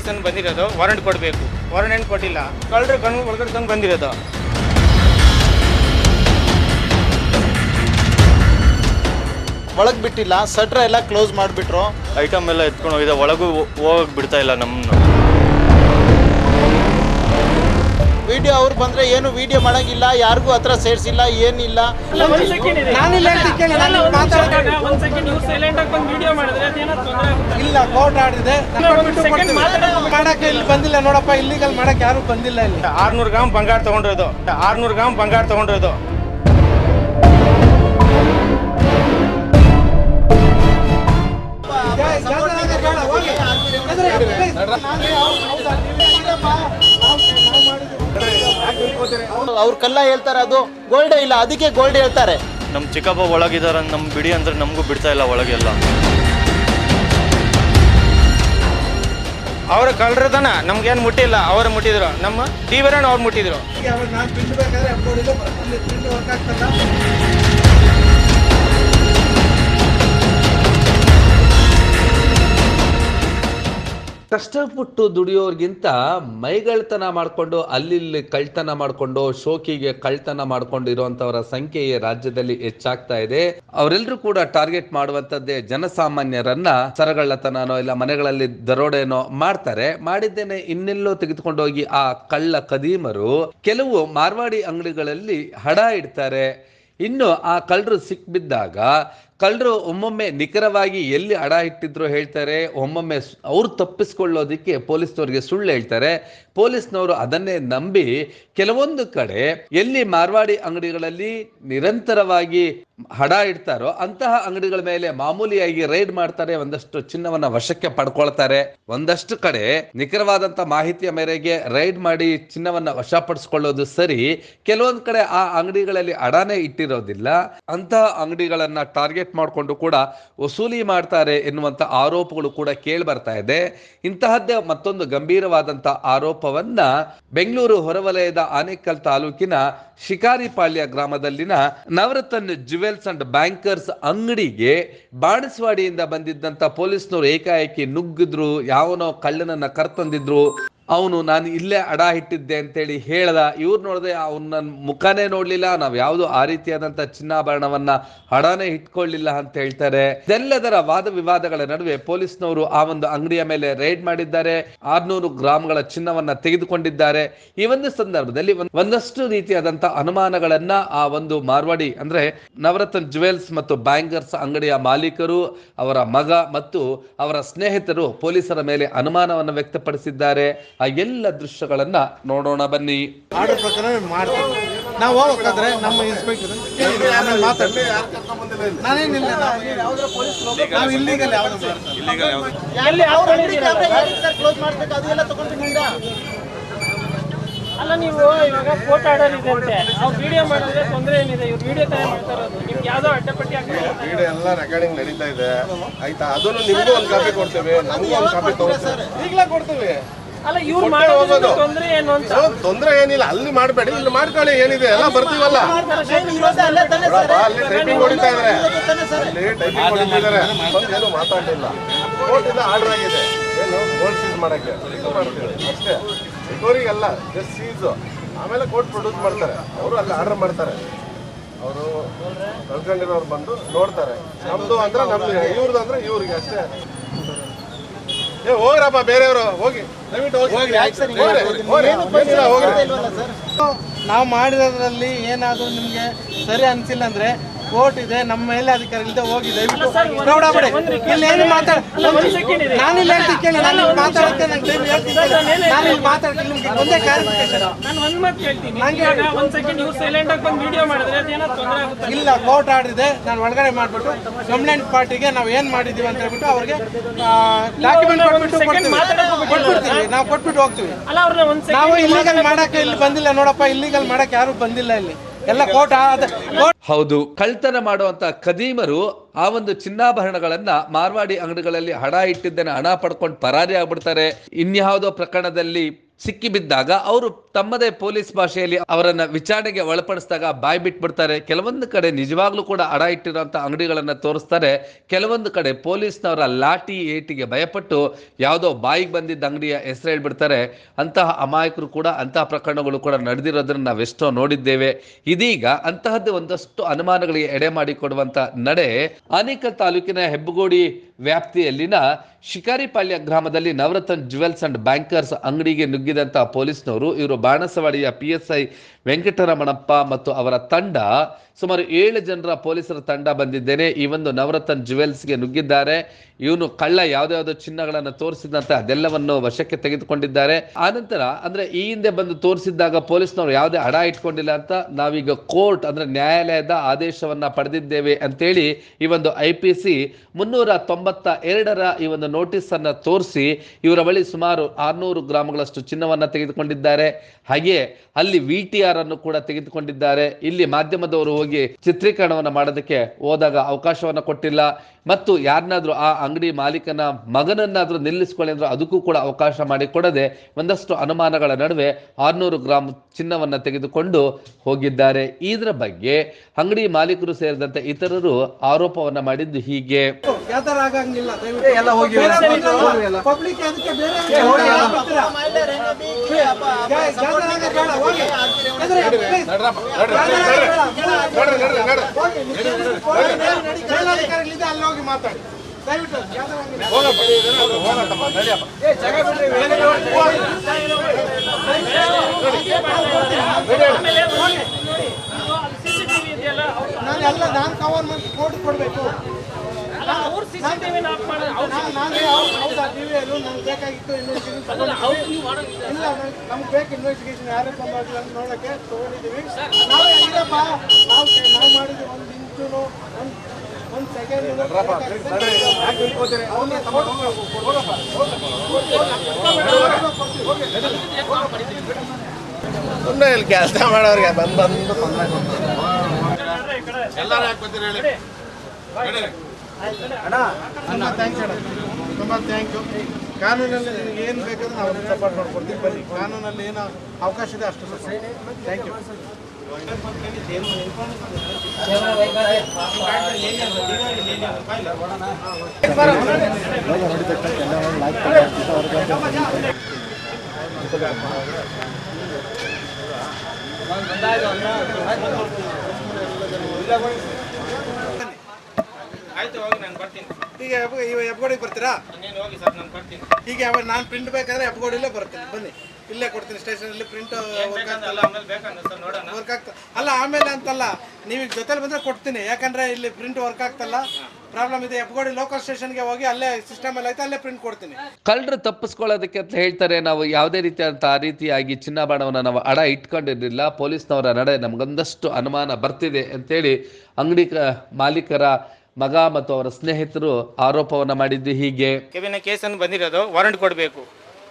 ಕೇಸನ್ನು ಬಂದಿರೋದು ವಾರಂಟ್ ಕೊಡಬೇಕು. ವಾರಂಟ್ ಏನು ಕೊಟ್ಟಿಲ್ಲ? ಕಳ್ಳರು ಕಣ್ಣು ಒಳಗಡೆ ತಂದು ಬಂದಿರೋದು. ಒಳಗೆ ಬಿಟ್ಟಿಲ್ಲ ಸಟ್ರ ಎಲ್ಲ ಕ್ಲೋಸ್ ಮಾಡಿಬಿಟ್ರು. ಐಟಮ್ ಎಲ್ಲ ಎತ್ಕೊಂಡು ಹೋಗಿದೆ ಒಳಗೂ ಹೋಗಕ್ಕೆ ಬಿಡ್ತಾ ಇಲ್ಲ ನಮ್ಮನ್ನು ವಿಡಿಯೋ ಅವ್ರು ಬಂದ್ರೆ ಏನು ವಿಡಿಯೋ ಮಾಡಂಗಿಲ್ಲ ಯಾರಿಗೂ ಹತ್ರ ಸೇರ್ಸಿಲ್ಲ ಏನಿಲ್ಲ. ಇಲ್ಲ ಕೋರ್ಟ್ ಆಡಿದೆ ಮಾಡಕ್ಕೆ ಇಲ್ಲಿ ಬಂದಿಲ್ಲ ನೋಡಪ್ಪ ಇಲ್ಲಿಗಲ್ ಮಾಡಕ್ ಯಾರು ಬಂದಿಲ್ಲ ಇಲ್ಲಿ. ಆರ್ನೂರು ಗ್ರಾಮ್ ಬಂಗಾರ ತಗೊಂಡಿರೋದು ಆರ್ನೂರು ಗ್ರಾಮ್ ಬಂಗಾರ ತೊಗೊಂಡಿರೋದು ಹೇಳ್ತಾರೆ ಅದು ಗೋಲ್ಡ್ ಇಲ್ಲ ಅದಕ್ಕೆ ಗೋಲ್ಡ್ ಹೇಳ್ತಾರೆ. ನಮ್ಮ ಚಿಕ್ಕಪ್ಪ ಒಳಗಿದಾರ ನಮ್ ಬಿಡಿ ಅಂದ್ರೆ ನಮಗೂ ಬಿಡ್ತಾ ಇಲ್ಲ ಒಳಗೆಲ್ಲ. ಅವರ ಕಳ್ಳರದನ ನಮ್ಗೇನು ಮುಟ್ಟಿಲ್ಲ ಅವರು ಮುಟ್ಟಿದ್ರು. ನಮ್ಮ ಟಿ ಅವ್ರು ಮುಟ್ಟಿದ್ರು. ಕಷ್ಟಪಟ್ಟು ದುಡಿಯೋರ್ಗಿಂತ ಮೈಗಳ್ತನ ಮಾಡಿಕೊಂಡು ಅಲ್ಲಿ ಕಳ್ತನ ಮಾಡಿಕೊಂಡು, ಶೋಕಿಗೆ ಕಳ್ತನ ಮಾಡಿಕೊಂಡು ಇರುವಂತವರ ಸಂಖ್ಯೆ ರಾಜ್ಯದಲ್ಲಿ ಹೆಚ್ಚಾಗ್ತಾ ಇದೆ. ಅವರೆಲ್ಲರೂ ಕೂಡ ಟಾರ್ಗೆಟ್ ಮಾಡುವಂತದ್ದೇ ಜನಸಾಮಾನ್ಯರನ್ನ ಸರಗಳ್ಳತನನೋ ಇಲ್ಲ ಮನೆಗಳಲ್ಲಿ ದರೋಡೆನೋ ಮಾಡ್ತಾರೆ. ಮಾಡಿದ್ದೇನೆ ಇನ್ನೆಲ್ಲೋ ತೆಗೆದುಕೊಂಡು ಹೋಗಿ ಆ ಕಳ್ಳ ಕದೀಮರು ಕೆಲವು ಮಾರ್ವಾಡಿ ಅಂಗಡಿಗಳಲ್ಲಿ ಹಡ ಇಡ್ತಾರೆ. ಇನ್ನು ಆ ಕಳ್ಳರು ಸಿಕ್ಬಿದ್ದಾಗ ಕಳ್ಳರು ಒಮ್ಮೊಮ್ಮೆ ನಿಖರವಾಗಿ ಎಲ್ಲಿ ಅಡ ಇಟ್ಟಿದ್ರು ಹೇಳ್ತಾರೆ, ಒಮ್ಮೊಮ್ಮೆ ಅವ್ರು ತಪ್ಪಿಸ್ಕೊಳ್ಳೋದಕ್ಕೆ ಪೊಲೀಸ್ನವ್ರಿಗೆ ಸುಳ್ಳು ಹೇಳ್ತಾರೆ. ಪೊಲೀಸ್ನವರು ಅದನ್ನೇ ನಂಬಿ ಕೆಲವೊಂದು ಕಡೆ ಎಲ್ಲಿ ಮಾರ್ವಾಡಿ ಅಂಗಡಿಗಳಲ್ಲಿ ನಿರಂತರವಾಗಿ ಹಡ ಇಡ್ತಾರೋ ಅಂತಹ ಅಂಗಡಿಗಳ ಮೇಲೆ ಮಾಮೂಲಿಯಾಗಿ ರೈಡ್ ಮಾಡ್ತಾರೆ, ಒಂದಷ್ಟು ಚಿನ್ನವನ್ನ ವಶಕ್ಕೆ ಪಡ್ಕೊಳ್ತಾರೆ. ಒಂದಷ್ಟು ಕಡೆ ನಿಖರವಾದಂತ ಮಾಹಿತಿಯ ಮೇರೆಗೆ ರೈಡ್ ಮಾಡಿ ಚಿನ್ನವನ್ನ ವಶಪಡಿಸ್ಕೊಳ್ಳೋದು ಸರಿ, ಕೆಲವೊಂದು ಕಡೆ ಆ ಅಂಗಡಿಗಳಲ್ಲಿ ಅಡಾನೇ ಇಟ್ಟಿರೋದಿಲ್ಲ. ಅಂತಹ ಅಂಗಡಿಗಳನ್ನ ಟಾರ್ಗೆಟ್ ಮಾಡಿಕೊಂಡು ಕೂಡ ವಸೂಲಿ ಮಾಡ್ತಾರೆ ಎನ್ನುವಂಥ ಆರೋಪಗಳು ಕೂಡ ಕೇಳಿ ಬರ್ತಾ ಇದೆ. ಇಂತಹದ್ದೇ ಮತ್ತೊಂದು ಗಂಭೀರವಾದಂತ ಆರೋಪವನ್ನ ಬೆಂಗಳೂರು ಹೊರವಲಯದ ಆನೇಕಲ್ ತಾಲೂಕಿನ ಶಿಕಾರಿಪಾಳ್ಯ ಗ್ರಾಮದಲ್ಲಿನ ನವರತ್ನ ಜುವೆಲ್ಸ್ ಅಂಡ್ ಬ್ಯಾಂಕರ್ಸ್ ಅಂಗಡಿಗೆ ಬಾಣಸ್ವಾಡಿಯಿಂದ ಬಂದಿದ್ದಂತ ಪೊಲೀಸ್ನವರು ಏಕಾಏಕಿ ನುಗ್ಗಿದ್ರು, ಯಾವನೋ ಕಳ್ಳನನ್ನ ಕರ್ತಂದಿದ್ರು ಅವನು ನಾನು ಇಲ್ಲೇ ಅಡ ಇಟ್ಟಿದ್ದೆ ಅಂತೇಳಿ ಹೇಳ್ದ. ಇವ್ರು ನೋಡಿದ್ರೆ ನನ್ನ ಮುಖನೇ ನೋಡ್ಲಿಲ್ಲ. ನಾವು ಯಾವುದು ಆ ರೀತಿಯಾದಂಥ ಚಿನ್ನಾಭರಣವನ್ನ ಹಡನೇ ಇಟ್ಕೊಳ್ಳಿಲ್ಲ ಅಂತ ಹೇಳ್ತಾರೆ. ಇದೆಲ್ಲದರ ವಾದ ವಿವಾದಗಳ ನಡುವೆ ಪೊಲೀಸ್ನವರು ಆ ಒಂದು ಅಂಗಡಿಯ ಮೇಲೆ ರೈಡ್ ಮಾಡಿದ್ದಾರೆ. ಆರ್ನೂರು ಗ್ರಾಮ್ಗಳ ಚಿನ್ನವನ್ನ ತೆಗೆದುಕೊಂಡಿದ್ದಾರೆ. ಈ ಒಂದು ಸಂದರ್ಭದಲ್ಲಿ ಒಂದ್- ಒಂದಷ್ಟು ರೀತಿಯಾದಂತ ಅನುಮಾನಗಳನ್ನ ಆ ಒಂದು ಮಾರ್ವಾಡಿ ಅಂದ್ರೆ ನವರತ್ನ ಜುವೆಲ್ಸ್ ಮತ್ತು ಬ್ಯಾಂಕರ್ಸ್ ಅಂಗಡಿಯ ಮಾಲೀಕರು, ಅವರ ಮಗ ಮತ್ತು ಅವರ ಸ್ನೇಹಿತರು ಪೊಲೀಸರ ಮೇಲೆ ಅನುಮಾನವನ್ನು ವ್ಯಕ್ತಪಡಿಸಿದ್ದಾರೆ. ಆ ಎಲ್ಲ ದೃಶ್ಯಗಳನ್ನ ನೋಡೋಣ ಬನ್ನಿ. ಆರ್ಡರ್ ಪ್ರಕಾರ ಮಾಡ್ತೀವಿ ನಾವು ಹೋಗ್ಬೇಕಾದ್ರೆ ನಮ್ಮ ಇನ್ಸ್ಪೆಕ್ಟರ್ ಆಮೇಲೆ ಮಾತಾಡ್ತೀವಿ ನಾನೇನಿಲ್ಲ ನಾವು ಇಲ್ಲಿಗಲ್ ಯಾವ್ದು ಎಲ್ಲಿ ಹಾಕೊಂಡಿದ್ದೀರಲ್ಲ ಸರ್? ಕ್ಲೋಸ್ ಮಾಡ್ಬೇಕು ಅದೆಲ್ಲ ತಗೊಂಡಿನಿಂದ ಅಲ್ಲ ನೀವು ಇವಾಗ ಫೋಟೋ ಆರ್ಡರ್ ಇದೆ ಅಂತೆ ಅವ್ರು ವಿಡಿಯೋ ಮಾಡಿದ್ರೆ ತೊಂದರೆ ಏನಿದೆ? ಇವ್ರು ವಿಡಿಯೋ ತಯಾರು ಮಾಡ್ತಾರೆ ನಿಮ್ಗೆ ಯಾವ್ದೋ ಅಡ್ಡಪಟ್ಟಿ ವಿಡಿಯೋ ಎಲ್ಲ ರೆಕಾರ್ಡಿಂಗ್ ನಡೀತಾ ಇದೆ. ಆಯ್ತಾ? ಅದನ್ನು ನಿಮಗೂ ಒಂದು ಕಾಪಿ ಕೊಡ್ತೇವೆ. ನಮಗೂ ಒಂದು ಕಾಪಿ ತಗೋತೀವಿ ಈಗಲೇ ಕೊಡ್ತೀವಿ. ಅಲ್ಲ ಇವ್ರು ಮಾಡೋದು ತೊಂದ್ರೆ ತೊಂದರೆ ಏನು ಅಂತ? ತೊಂದ್ರೆ ಏನಿಲ್ಲ ಅಲ್ಲಿ ಮಾಡಬೇಡಿ ಇಲ್ಲಿ ಮಾಡ್ಕೊಳ್ಳಿ ಏನಿದೆ ಎಲ್ಲ ಬರ್ತೀವಲ್ಲ? ಅಲ್ಲಿ ಟೈಪಿಂಗ್ ಹೊಡಿತಾ ಇದಾರೆ. ಅಲ್ಲಿ ಟೈಪಿಂಗ್ ಹೊಡಿತಿದ್ದಾರೆ. ಏನು ಮಾತಾಡಲಿಲ್ಲ. ಕೋರ್ಟಿಂದ ಆರ್ಡರ್ ಆಗಿದೆ. ಏನು? ಗೋಲ್ಡ್ ಸೀಸ್ ಮಾಡಕ್ಕೆ. ಇದು ಮಾಡ್ತೀವಿ. ಅಷ್ಟೇ. ರಿಕವರಿಗೆಲ್ಲ ಜಸ್ಟ್ ಸೀಸು ಆಮೇಲೆ ಕೋರ್ಟ್ ಪ್ರೊಡ್ಯೂಸ್ ಮಾಡ್ತಾರೆ. ಅವರು ಅಲ್ಲಿ ಆರ್ಡರ್ ಮಾಡ್ತಾರೆ. ಅವರು ಕಳ್ಕೊಂಡಿರೋರು ಬಂದು ನೋಡ್ತಾರೆ. ನಮ್ದು ಅಂದ್ರೆ ನಮ್ದು ಇವ್ರದ್ದು ಅಂದ್ರೆ ಇವ್ರಿಗೆ ಅಷ್ಟೇ. ಏ ಹೋಗ್ರಪ್ಪ ಬೇರೆಯವರು ಹೋಗಿ. ದಯವಿಟ್ಟು ಹೋಗಿ. ನಾವು ಮಾಡಿರೋದ್ರಲ್ಲಿ ಏನಾದರೂ ನಿಮಗೆ ಸರಿ ಅನ್ಸಿಲ್ಲ ಅಂದ್ರೆ ಕೋರ್ಟ್ ಇದೆ ನಮ್ಮ ಮೇಲೆ ಅಧಿಕಾರ ಇಲ್ಲದೆ ಹೋಗಿ ದಯವಿಟ್ಟು ಪ್ರೌಢ ಬಿಡಿ. ಇಲ್ಲಿ ಏನು ಮಾತಾಡ ನಾನು ಇಲ್ಲಿ ಮಾತಾಡಕ್ಕೆ ನಂಗೆ ನಾನು ಹೇಳ್ತೀನಿ ನಾನು ಇಲ್ಲಿ ಮಾತಾಡ್ತೀನಿ ನಿಮ್ಗೆ ಒಂದೇ ಕ್ಲಾರಿಫಿಕೇಶನ್ ನಾನು ಒಂದ್ ಮಾತು ಇವಾಗ ಒಂದ್ ಸೆಕೆಂಡ್ ನೀವು ಸೈಲೆಂಟ್ ಆಗಿ ಬಂದು ವಿಡಿಯೋ ಮಾಡಿದ್ರೆ ಅದೇನೋ ತೊಂದರೆ ಆಗುತ್ತೆ? ಇಲ್ಲ ಕೋರ್ಟ್ ಆಡಿದೆ ನಾನು ಒಳಗಡೆ ಮಾಡ್ಬಿಟ್ಟು ಕಂಪ್ಲೇಂಟ್ ಪಾರ್ಟಿಗೆ ನಾವು ಏನ್ ಮಾಡಿದೀವಿ ಅಂತ ಹೇಳ್ಬಿಟ್ಟು ಅವ್ರಿಗೆ ಡಾಕ್ಯುಮೆಂಟ್ ಕೊಟ್ಬಿಟ್ಟು ಕೊಟ್ಬಿಡ್ತೀವಿ ನಾವು ಕೊಟ್ಬಿಟ್ಟು ಹೋಗ್ತೀವಿ. ನಾವು ಇಲ್ಲಿಗಲ್ ಮಾಡಕ್ಕೆ ಇಲ್ಲಿ ಬಂದಿಲ್ಲ ನೋಡಪ್ಪ ಇಲ್ಲಿಗಲ್ ಮಾಡಕ್ಕೆ ಯಾರು ಬಂದಿಲ್ಲ ಇಲ್ಲಿ. ಎಲ್ಲ ಕೋರ್ಟ್ ಕೋರ್ಟ್ ಹೌದು ಕಳ್ತನ ಮಾಡುವಂತ ಕದೀಮರು ಆ ಒಂದು ಚಿನ್ನಾಭರಣಗಳನ್ನ ಮಾರ್ವಾಡಿ ಅಂಗಡಿಗಳಲ್ಲಿ ಹಣ ಇಟ್ಟಿದ್ದೇನೆ ಹಣ ಪಡ್ಕೊಂಡು ಪರಾರಿ ಆಗ್ಬಿಡ್ತಾರೆ. ಇನ್ಯಾವುದೋ ಪ್ರಕರಣದಲ್ಲಿ ಸಿಕ್ಕಿಬಿದ್ದಾಗ ಅವರು ತಮ್ಮದೇ ಪೊಲೀಸ್ ಭಾಷೆಯಲ್ಲಿ ಅವರನ್ನ ವಿಚಾರಣೆಗೆ ಒಳಪಡಿಸಿದಾಗ ಬಾಯಿ ಬಿಟ್ಬಿಡ್ತಾರೆ. ಕೆಲವೊಂದು ಕಡೆ ನಿಜವಾಗ್ಲೂ ಕೂಡ ಅಡ ಇಟ್ಟಿರುವಂಥ ಅಂಗಡಿಗಳನ್ನ ತೋರಿಸ್ತಾರೆ. ಕೆಲವೊಂದು ಕಡೆ ಪೊಲೀಸ್ನವರ ಲಾಠಿ ಏಟಿಗೆ ಭಯಪಟ್ಟು ಯಾವುದೋ ಬಾಯಿಗೆ ಬಂದಿದ್ದ ಅಂಗಡಿಯ ಹೆಸರು ಹೇಳ್ಬಿಡ್ತಾರೆ. ಅಂತಹ ಅಮಾಯಕರು ಕೂಡ ಅಂತಹ ಪ್ರಕರಣಗಳು ಕೂಡ ನಡೆದಿರೋದನ್ನ ನಾವೆಷ್ಟೋ ನೋಡಿದ್ದೇವೆ. ಇದೀಗ ಅಂತಹದ್ದು ಒಂದಷ್ಟು ಅನುಮಾನಗಳಿಗೆ ಎಡೆ ಮಾಡಿಕೊಡುವಂತ ನಡೆ ಅನೇಕ ತಾಲೂಕಿನ ಹೆಬ್ಬಗೋಡಿ ವ್ಯಾಪ್ತಿಯಲ್ಲಿನ ಶಿಕಾರಿಪಾಳ್ಯ ಗ್ರಾಮದಲ್ಲಿ ನವರತ್ನ ಜುವೆಲ್ಸ್ ಅಂಡ್ ಬ್ಯಾಂಕರ್ಸ್ ಅಂಗಡಿಗೆ ನುಗ್ಗಿದಂತ ಪೊಲೀಸ್ನವರು ಇವರು ಬಾಣಸವಾಡಿಯ ಪಿ ಎಸ್ ಐ ವೆಂಕಟರಮಣಪ್ಪ ಮತ್ತು ಅವರ ತಂಡ ಸುಮಾರು ಏಳು ಜನರ ಪೊಲೀಸರ ತಂಡ ಬಂದಿದ್ದೇನೆ. ಈ ಒಂದು ನವರತ್ನ ಜುವೆಲ್ಸ್ಗೆ ನುಗ್ಗಿದ್ದಾರೆ. ಇವನು ಕಳ್ಳ ಯಾವ್ದಾವ್ದೋ ಚಿನ್ನಗಳನ್ನು ತೋರಿಸಿದಂತೆ ಅದೆಲ್ಲವನ್ನು ವಶಕ್ಕೆ ತೆಗೆದುಕೊಂಡಿದ್ದಾರೆ. ಆನಂತರ ಅಂದ್ರೆ ಈ ಹಿಂದೆ ಬಂದು ತೋರಿಸಿದ್ದಾಗ ಪೊಲೀಸ್ನವರು ಯಾವುದೇ ಹಡ ಇಟ್ಕೊಂಡಿಲ್ಲ ಅಂತ ನಾವೀಗ ಕೋರ್ಟ್ ಅಂದ್ರೆ ನ್ಯಾಯಾಲಯದ ಆದೇಶವನ್ನ ಪಡೆದಿದ್ದೇವೆ ಅಂತೇಳಿ ಈ ಒಂದು ಐ ಪಿ ಸಿ ಮುನ್ನೂರ ತೊಂಬತ್ತ ಎರಡರ ಈ ಒಂದು ನೋಟಿಸ್ ಅನ್ನ ತೋರಿಸಿ ಇವರ ಬಳಿ ಸುಮಾರು ಆರ್ನೂರು ಗ್ರಾಮಗಳಷ್ಟು ಚಿನ್ನವನ್ನ ತೆಗೆದುಕೊಂಡಿದ್ದಾರೆ. ಹಾಗೆ ಅಲ್ಲಿ ವಿ ಟಿ ಆರ್ ಅನ್ನು ಕೂಡ ತೆಗೆದುಕೊಂಡಿದ್ದಾರೆ. ಇಲ್ಲಿ ಮಾಧ್ಯಮದವರು ಹೋಗಿ ಚಿತ್ರೀಕರಣವನ್ನು ಮಾಡೋದಕ್ಕೆ ಹೋದಾಗ ಅವಕಾಶವನ್ನ ಕೊಟ್ಟಿಲ್ಲ. ಮತ್ತು ಯಾರನ್ನಾದ್ರೂ ಆ ಅಂಗಡಿ ಮಾಲೀಕನ ಮಗನನ್ನಾದ್ರೂ ನಿಲ್ಲಿಸ್ಕೊಳ್ಳಿ ಅಂದ್ರೆ ಅದಕ್ಕೂ ಕೂಡ ಅವಕಾಶ ಮಾಡಿಕೊಡದೆ ಒಂದಷ್ಟು ಅನುಮಾನಗಳ ನಡುವೆ ಆರ್ನೂರು ಗ್ರಾಮ್ ಚಿನ್ನವನ್ನ ತೆಗೆದುಕೊಂಡು ಹೋಗಿದ್ದಾರೆ. ಇದರ ಬಗ್ಗೆ ಅಂಗಡಿ ಮಾಲೀಕರು ಸೇರಿದಂತೆ ಇತರರು ಆರೋಪವನ್ನ ಮಾಡಿದ್ದು ಹೀಗೆ. ಮೇಲಧಿಕಾರಿಗಳಿದೆ, ಅಲ್ಲಿ ನಾನು ಎಲ್ಲ ನಾನು ಕವರ್ ಮಾಡಿ ಕೋರ್ಟ್ ಕೊಡಬೇಕು ಅವ್ರು ನಾನು ಹೌದಾ ಬೇಕಾಗಿತ್ತು ಇನ್ವೆಸ್ಟಿಗೇಷನ್ ಇಲ್ಲ ನಮ್ಗೆ ಬೇಕು ಇನ್ವೆಸ್ಟಿಗೇಷನ್ ಯಾರೇ ಬಂದಾಗಲಿ ಅಂತ ನೋಡೋಕ್ಕೆ ತೊಗೊಂಡಿದ್ದೀವಿ. ನಾವು ನಾವು ನಾವು ಮಾಡಿದ್ವಿ ಒಂದು ಒಂದು ಒಂದು ಸೆಕೆಂಡ್ ಸುಮ್ಮನೆ ಇಲ್ಲಿ ಕೆಲಸ ಮಾಡೋರಿಗೆ ಬಂದು ಬಂದು ತೊಂದರೆ ಎಲ್ಲರೂ ಯಾಕೆ ಬರ್ತೀರಿ ಹೇಳಿ? ತುಂಬ ಥ್ಯಾಂಕ್ಸ್ ಅಣ್ಣ. ತುಂಬ ಥ್ಯಾಂಕ್ ಯು ಕಾನೂನಲ್ಲಿ ನಿಮಗೆ ಏನು ಬೇಕಾದ್ರೆ ನಾವು ಸಪೋರ್ಟ್ ಮಾಡ್ಕೊಡ್ತೀವಿ. ಬನ್ನಿ, ಕಾನೂನಲ್ಲಿ ಏನು ಅವಕಾಶ ಇದೆ, ಅಷ್ಟು ಥ್ಯಾಂಕ್ ಯು ಆಯ್ತು ಹೋಗಿ ನಾನು ಬರ್ತೀನಿ. ಈಗ ಇವ ಬರ್ತೀರಾ? ಹೀಗೆ ಹೋಗಿ ಸರ್ ನಾನು ಬರ್ತೀನಿ. ಈಗ ಯಾವ ನಾನು ಪ್ರಿಂಟ್ ಬೇಕಾದ್ರೆ ಹೆಬ್ಬಗೋಡಿಲ್ಲೇ ಬರ್ತೀನಿ. ಬನ್ನಿ. ಇಲ್ಲೇ ಕೊಡ್ತೀನಿ ಸ್ಟೇಷನಲ್ಲಿ ಪ್ರಿಂಟ್ ವರ್ಕ್ ಆಗ್ತಲ್ಲ ಆಮೇಲೆ ಬೇಕಂತ ಸರ್ ನೋಡೋಣ. ವರ್ಕ್ ಆಗ್ತಾ ಅಲ್ಲ ಆಮೇಲೆ ಅಂತಲ್ಲ ನೀವು ಈಗ ಜೊತೆಲಿ ಬಂದ್ರೆ ಕೊಡ್ತೀನಿ. ಯಾಕಂದ್ರೆ ಇಲ್ಲಿ ಪ್ರಿಂಟ್ ವರ್ಕ್ ಆಗ್ತಲ್ಲ. ಪ್ರಾಬ್ಲಮ್ ಇದೆ ಹೆಬ್ಬಗೋಡಿ ಲೋಕಲ್ ಸ್ಟೇಷನ್ಗೆ ಹೋಗಿ ಅಲ್ಲೇ ಸಿಸ್ಟಮ್ ಅಲ್ಲಿ ಐತೆ ಅಲ್ಲೇ ಪ್ರಿಂಟ್ ಕೊಡ್ತೀನಿ. ಕಳ್ಳರು ತಪ್ಪಿಸ್ಕೊಳ್ಳೋದಕ್ಕೆ ಅಂತ ಹೇಳ್ತಾರೆ ನಾವು ಯಾವುದೇ ರೀತಿಯಾದಂಥ ಆ ರೀತಿಯಾಗಿ ಚಿನ್ನಾಭರಣವನ್ನು ನಾವು ಅಡ ಇಟ್ಕೊಂಡಿರಲಿಲ್ಲ. ಪೊಲೀಸ್ನವರ ನಡೆ ನಮಗೊಂದಷ್ಟು ಅನುಮಾನ ಬರ್ತಿದೆ ಅಂತೇಳಿ ಅಂಗಡಿ ಕ- ಮಾಲೀಕರ ಮಗ ಮತ್ತು ಅವರ ಸ್ನೇಹಿತರು ಆರೋಪವನ್ನ ಮಾಡಿದ್ದು ಹೀಗೆ. ಕೆವಿನ ಕೇಸನ್ನು ಬಂದಿರೋದು ವಾರಂಟ್ ಕೊಡಬೇಕು.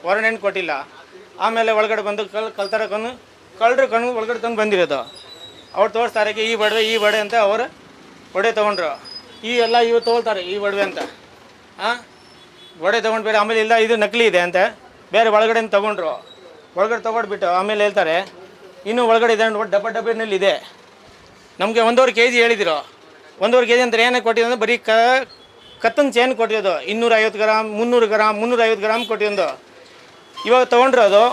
ವಾರಂಟ್ ಕೊಟ್ಟಿಲ್ಲ. ಆಮೇಲೆ ಒಳಗಡೆ ಬಂದು ಕಲ್ ಕಲ್ತರ ಕಣ್ಣು, ಕಳ್ಳರು ಕಣ್ಣು ಒಳಗಡೆ ತಂದು ಬಂದಿರೋದು. ಅವ್ರು ತೋರಿಸ್ತಾರೆ ಈ ಬಡವೆ ಈ ಬಡವೆ ಅಂತ ಅವರು ಒಡೆ ತೊಗೊಂಡ್ರು. ಈ ಎಲ್ಲ ಇವು ತೊಗೊಳ್ತಾರೆ ಈ ಬಡವೆ ಅಂತ. ಹಾಂ ಒಡೆ ತೊಗೊಂಡು ಬೇರೆ ಆಮೇಲೆ ಇಲ್ಲ, ಇದು ನಕಲಿ ಇದೆ ಅಂತ ಬೇರೆ ಒಳಗಡೆ ತೊಗೊಂಡ್ರು. ಒಳಗಡೆ ತೊಗೊಂಡ್ಬಿಟ್ಟು ಆಮೇಲೆ ಹೇಳ್ತಾರೆ, ಇನ್ನೂ ಒಳಗಡೆ ಇದೆ ಡಬ್ಬ ಡಬ್ಬಿನಲ್ಲಿ ಇದೆ. ನಮಗೆ ಒಂದೂವರೆ ಕೆ ಜಿ ಹೇಳಿದ್ರು. ಒಂದೂವರೆ ಕೆ ಜಿ ಅಂತ ಏನೇ ಕೊಟ್ಟಿದ್ದು ಬರೀ ಕ ಕತ್ತನ್ ಚೇನ್ ಕೊಟ್ಟಿರೋದು. ಇನ್ನೂರ ಐವತ್ತು ಗ್ರಾಮ್, ಮುನ್ನೂರು ಗ್ರಾಮ್ ಮುನ್ನೂರ ಐವತ್ತು ಗ್ರಾಮ್ ಕೊಟ್ಟಿದ್ದು ಇವಾಗ ತೊಗೊಂಡಿರೋದು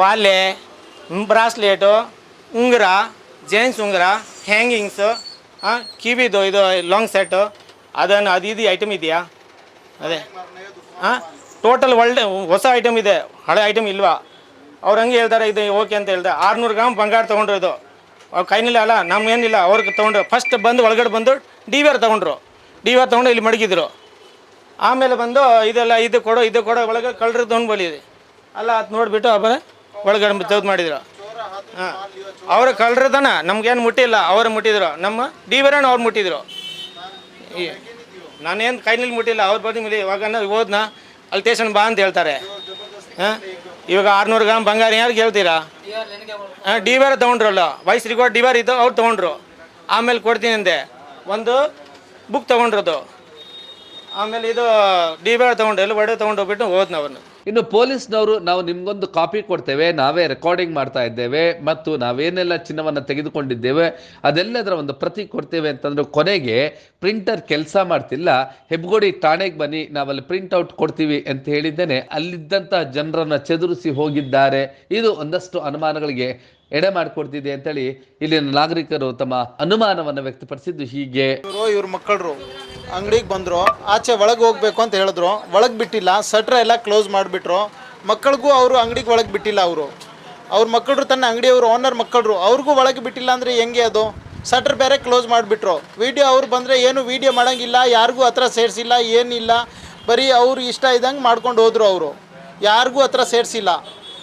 ವಾಲೆ ಬ್ರಾಸ್ಲೇಟು, ಉಂಗುರ, ಜೇನ್ಸ್ ಉಂಗುರ, ಹ್ಯಾಂಗಿಂಗ್ಸು ಹಾಂ ಕಿವಿದು ಇದು ಲಾಂಗ್ ಸೆಟ್ಟು. ಅದನ್ನು ಅದು ಇದು ಐಟಮ್ ಇದೆಯಾ? ಅದೇ. ಹಾಂ ಟೋಟಲ್ ಒಳ್ಳೆ ಹೊಸ ಐಟಮ್ ಇದೆ. ಹಳೆ ಐಟಮ್ ಇಲ್ವಾ? ಅವ್ರು ಹಂಗೆ ಹೇಳ್ತಾರೆ, ಇದು ಓಕೆ ಅಂತ ಹೇಳ್ದೆ ಆರುನೂರು ಗ್ರಾಮ್ ಬಂಗಾರ ತೊಗೊಂಡಿರೋದು ಅವ್ರ ಕೈನಲ್ಲಿ ಅಲ್ಲ ನಮ್ಗೇನಿಲ್ಲ ಅವ್ರಿಗೆ ತೊಗೊಂಡ್ರು ಫಸ್ಟ್ ಬಂದು ಒಳಗಡೆ ಬಂದು ಡಿ ವಿ ಆರ್ ತೊಗೊಂಡ್ರು. ಡಿ ವಿ ಆರ್ ತೊಗೊಂಡು ಇಲ್ಲಿ ಮಡಗಿದ್ರು. ಆಮೇಲೆ ಬಂದು ಇದೆಲ್ಲ ಇದು ಕೊಡೋ ಇದು ಕೊಡೋ, ಒಳಗೆ ಕಳ್ಳರು ತೊಗೊಂಡು ಬಲಿದೆ ಅಲ್ಲ, ಅದು ನೋಡಿಬಿಟ್ಟು ಅವರ ಒಳಗಡೆ ತೆಗೆದು ಮಾಡಿದ್ರು. ಹಾಂ. ಅವ್ರ ಕಳ್ಳರದನ ನಮ್ಗೇನು ಮುಟ್ಟಿಲ್ಲ, ಅವರು ಮುಟ್ಟಿದ್ರು. ನಮ್ಮ ಡಿ ವಿ ಆರ್ ಅವ್ರು ಮುಟ್ಟಿದ್ರು. ನಾನೇನು ಕೈನಲ್ಲಿ ಮುಟ್ಟಿಲ್ಲ, ಅವ್ರು ಬಂದು ಮೇಲೆ ಇವಾಗ ಹೋದ್ನ ಅಲ್ಲಿ ಸ್ಟೇಷನ್ ಬಾ ಅಂತ ಹೇಳ್ತಾರೆ. ಹಾಂ. ಇವಾಗ ಆರುನೂರು ಗ್ರಾಮ್ ಬಂಗಾರ ಯಾರು ಕೇಳ್ತೀರಾ ಹಾಂ, ಡಿ ಆರ್ ತೊಗೊಂಡ್ರಲ್ಲ. ವಯಸ್ಸು ರಿಕಾರ್ಡ್ ಡಿ ಬಾರ್ ಇದ್ದು ಅವ್ರು ತೊಗೊಂಡ್ರು. ಆಮೇಲೆ ಕೊಡ್ತೀನಿ ಅಂದೆ. ಒಂದು ಬುಕ್ ತೊಗೊಂಡ್ರದು. ಆಮೇಲೆ ಇದು ಡಿ ತೊಗೊಂಡು ಎಲ್ಲ ಒಡೆ ತೊಗೊಂಡು ಹೋಗ್ಬಿಟ್ಟು ಹೋದ್ನ ಅವನು. ಇನ್ನು ಪೊಲೀಸ್ನವರು ನಾವು ನಿಮ್ಗೊಂದು ಕಾಪಿ ಕೊಡ್ತೇವೆ, ನಾವೇ ರೆಕಾರ್ಡಿಂಗ್ ಮಾಡ್ತಾ ಇದ್ದೇವೆ ಮತ್ತು ನಾವೇನೆಲ್ಲ ಚಿನ್ನವನ್ನು ತೆಗೆದುಕೊಂಡಿದ್ದೇವೆ, ಅದೆಲ್ಲದರ ಒಂದು ಪ್ರತಿ ಕೊಡ್ತೇವೆ ಅಂತಂದ್ರೆ ಕೊನೆಗೆ ಪ್ರಿಂಟರ್ ಕೆಲಸ ಮಾಡ್ತಿಲ್ಲ ಹೆಬ್ಗೋಡಿ ಠಾಣೆಗೆ ಬನ್ನಿ, ನಾವಲ್ಲಿ ಪ್ರಿಂಟ್ ಔಟ್ ಕೊಡ್ತೀವಿ ಅಂತ ಹೇಳಿದ್ದೇನೆ. ಅಲ್ಲಿದ್ದಂತಹ ಜನರನ್ನ ಚದುರಿಸಿ ಹೋಗಿದ್ದಾರೆ. ಇದು ಒಂದಷ್ಟು ಅನುಮಾನಗಳಿಗೆ ಎಡೆ ಮಾಡಿಕೊಡ್ತಿದೆ ಅಂತೇಳಿ ಇಲ್ಲಿನ ನಾಗರಿಕರು ತಮ್ಮ ಅನುಮಾನವನ್ನು ವ್ಯಕ್ತಪಡಿಸಿದ್ದು ಹೀಗೆ. ಇವರು ಮಕ್ಕಳು ಅಂಗಡಿಗೆ ಬಂದರು, ಆಚೆ ಒಳಗೆ ಹೋಗ್ಬೇಕು ಅಂತ ಹೇಳಿದ್ರು. ಒಳಗೆ ಬಿಟ್ಟಿಲ್ಲ ಸಟ್ರ ಎಲ್ಲ ಕ್ಲೋಸ್ ಮಾಡಿಬಿಟ್ರು. ಮಕ್ಕಳಿಗೂ ಅವರು ಅಂಗಡಿಗೆ ಒಳಗೆ ಬಿಟ್ಟಿಲ್ಲ ಅವರು. ಅವ್ರ ಮಕ್ಕಳು ತನ್ನ ಅಂಗಡಿಯವರು ಓನರ್ ಮಕ್ಕಳರು, ಅವ್ರಿಗೂ ಒಳಗೆ ಬಿಟ್ಟಿಲ್ಲ ಅಂದರೆ ಹೆಂಗೆ ಅದು? ಸಟ್ರ್ ಬೇರೆ ಕ್ಲೋಸ್ ಮಾಡಿಬಿಟ್ರು. ವಿಡಿಯೋ ಅವ್ರು ಬಂದರೆ ಏನು ವಿಡಿಯೋ ಮಾಡೋಂಗಿಲ್ಲ, ಯಾರಿಗೂ ಹತ್ರ ಸೇರಿಸಿಲ್ಲ, ಏನಿಲ್ಲ. ಬರೀ ಅವ್ರು ಇಷ್ಟ ಇದ್ದಂಗೆ ಮಾಡ್ಕೊಂಡು ಹೋದರು ಅವರು. ಯಾರಿಗೂ ಹತ್ರ ಸೇರಿಸಿಲ್ಲ.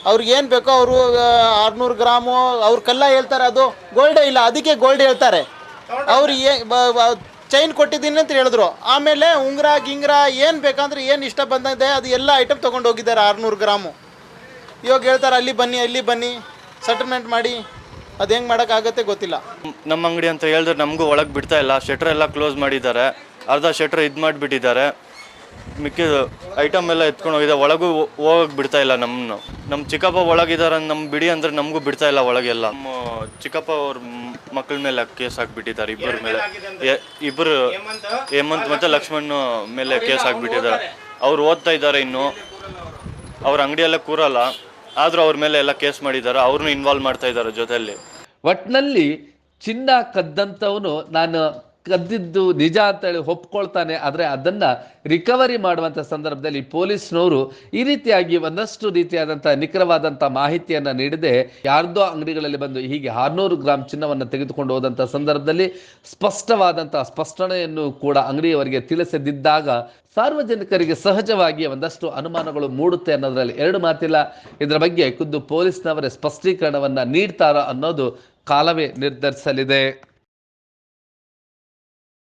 ಅವ್ರಿಗೆ ಏನು ಬೇಕೋ ಅವರು ಆರುನೂರು ಗ್ರಾಮು, ಅವ್ರ ಕಲ್ಲ ಹೇಳ್ತಾರೆ ಅದು ಗೋಲ್ಡೇ ಇಲ್ಲ, ಅದಕ್ಕೆ ಗೋಲ್ಡ್ ಹೇಳ್ತಾರೆ. ಅವ್ರು ಏ ಚೈನ್ ಕೊಟ್ಟಿದ್ದೀನಿ ಅಂತ ಹೇಳಿದ್ರು. ಆಮೇಲೆ ಉಂಗುರ, ಗಿಂಗ್ರ ಏನು ಬೇಕಂದ್ರೆ ಏನು ಇಷ್ಟ ಬಂದಿದೆ ಅದು ಎಲ್ಲ ಐಟಮ್ ತೊಗೊಂಡು ಹೋಗಿದ್ದಾರೆ ಆರುನೂರು ಗ್ರಾಮು. ಇವಾಗ ಹೇಳ್ತಾರೆ ಅಲ್ಲಿ ಬನ್ನಿ ಅಲ್ಲಿ ಬನ್ನಿ. ಸೆಟಲ್ಮೆಂಟ್ ಮಾಡಿ. ಅದು ಹೆಂಗೆ ಮಾಡೋಕ್ಕಾಗತ್ತೆ ಗೊತ್ತಿಲ್ಲ. ನಮ್ಮ ಅಂಗಡಿ ಅಂತ ಹೇಳಿದ್ರೆ ನಮಗೂ ಒಳಗೆ ಬಿಡ್ತಾ ಇಲ್ಲ. ಶೆಟ್ರ್ ಎಲ್ಲ ಕ್ಲೋಸ್ ಮಾಡಿದ್ದಾರೆ. ಅರ್ಧ ಶೆಟ್ರ್ ಇದು ಮಾಡಿಬಿಟ್ಟಿದ್ದಾರೆ. ಮಿಕ್ಕಿದ ಐಟಮ್ ಎಲ್ಲ ಎತ್ಕೊಂಡು ಹೋಗಿದೆ. ಒಳಗೂ ಹೋಗಕ್ಕೆ ಬಿಡ್ತಾ ಇಲ್ಲ ನಮ್ಮನ್ನು ನಮ್ಮ ಚಿಕ್ಕಪ್ಪ ಒಳಗಿದ್ದಾರೆ ನಮ್ಮ ಬಿಡಿ ಅಂದರೆ ನಮಗೂ ಬಿಡ್ತಾ ಇಲ್ಲ ಒಳಗೆಲ್ಲ. ನಮ್ಮ ಚಿಕ್ಕಪ್ಪ ಅವ್ರ ಮಕ್ಕಳ ಮೇಲೆ ಕೇಸ್ ಹಾಕ್ಬಿಟ್ಟಿದ್ದಾರೆ ಇಬ್ಬರ ಮೇಲೆ. ಇಬ್ಬರು ಹೇಮಂತ್ ಮತ್ತು ಲಕ್ಷ್ಮಣ್ ಮೇಲೆ ಕೇಸ್ ಹಾಕ್ಬಿಟ್ಟಿದ್ದಾರೆ. ಅವ್ರು ಓದ್ತಾ ಇದ್ದಾರೆ ಇನ್ನು. ಅವ್ರ ಅಂಗಡಿಯೆಲ್ಲ ಕೂರಲ್ಲ. ಆದರೂ ಅವ್ರ ಮೇಲೆ ಎಲ್ಲ ಕೇಸ್ ಮಾಡಿದ್ದಾರೆ. ಅವ್ರನ್ನೂ ಇನ್ವಾಲ್ವ್ ಮಾಡ್ತಾ ಇದ್ದಾರೆ ಜೊತೆಯಲ್ಲಿ. ಒಟ್ನಲ್ಲಿ ಚಿನ್ನ ಕದ್ದಂಥವನು ನಾನು ಕದ್ದಿದ್ದು ನಿಜ ಅಂತೇಳಿ ಒಪ್ಕೊಳ್ತಾನೆ, ಆದರೆ ಅದನ್ನ ರಿಕವರಿ ಮಾಡುವಂಥ ಸಂದರ್ಭದಲ್ಲಿ ಪೊಲೀಸ್ನವರು ಈ ರೀತಿಯಾಗಿ ಒಂದಷ್ಟು ರೀತಿಯಾದಂಥ ನಿಖರವಾದಂಥ ಮಾಹಿತಿಯನ್ನು ನೀಡದೆ ಯಾರ್ದೋ ಅಂಗಡಿಗಳಲ್ಲಿ ಬಂದು ಹೀಗೆ ಆರ್ನೂರು ಗ್ರಾಮ್ ಚಿನ್ನವನ್ನು ತೆಗೆದುಕೊಂಡು ಹೋದಂಥ ಸಂದರ್ಭದಲ್ಲಿ ಸ್ಪಷ್ಟವಾದಂಥ ಸ್ಪಷ್ಟನೆಯನ್ನು ಕೂಡ ಅಂಗಡಿಯವರಿಗೆ ತಿಳಿಸದಿದ್ದಾಗ ಸಾರ್ವಜನಿಕರಿಗೆ ಸಹಜವಾಗಿ ಒಂದಷ್ಟು ಅನುಮಾನಗಳು ಮೂಡುತ್ತೆ ಅನ್ನೋದರಲ್ಲಿ ಎರಡು ಮಾತಿಲ್ಲ. ಇದರ ಬಗ್ಗೆ ಖುದ್ದು ಪೊಲೀಸ್ನವರೇ ಸ್ಪಷ್ಟೀಕರಣವನ್ನು ನೀಡ್ತಾರಾ ಅನ್ನೋದು ಕಾಲವೇ ನಿರ್ಧರಿಸಲಿದೆ.